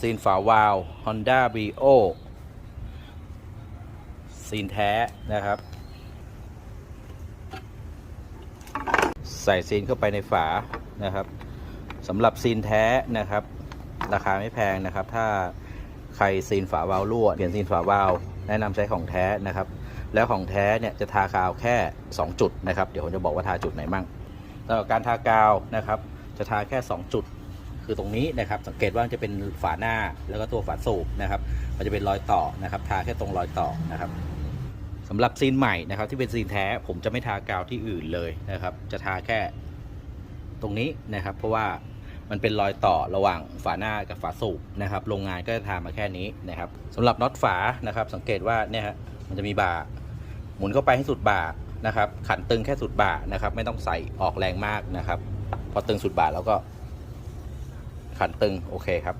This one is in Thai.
ซีนฝาวาล์ว Honda Brio ซีนแท้นะครับ ใส่ซีนเข้าไปในฝานะครับสำหรับซีนแท้นะครับ ราคาไม่แพงนะครับ ถ้าใครซีนฝาวาล์วรั่วเปลี่ยนซีนฝาวาล์วแนะนำใช้ของแท้นะครับ แล้วของแท้เนี่ยจะทากาวแค่ 2 จุดนะครับ เดี๋ยวผมจะบอกว่าทาจุดไหนมั่งสำหรับการทากาวนะครับ จะทาแค่ 2 จุด คือตรงนี้นะครับสังเกตว่าจะเป็นฝาหน้าแล้วก็ตัวฝาสูบนะครับ มันจะเป็นรอยต่อนะครับ ทาแค่ตรงรอยต่อนะครับสำหรับซีนใหม่นะครับ ที่เป็นซีนแท้ผมจะไม่ทากาวที่อื่นเลยนะครับ จะทาแค่ตรงนี้นะครับ เพราะว่ามันเป็นรอยต่อระหว่างฝาหน้ากับฝาสูบนะครับ โรงงานก็จะทามาแค่นี้นะครับสำหรับน็อตฝานะครับ สังเกตว่าเนี่ยฮะมันจะมีบาร์หมุนเข้าไปให้สุดบาร์นะครับ ขันตึงแค่สุดบาร์นะครับ ไม่ต้องใส่ออกแรงมากนะครับ พอตึงสุดบาร์แล้วก็ ขันตึง โอเคครับ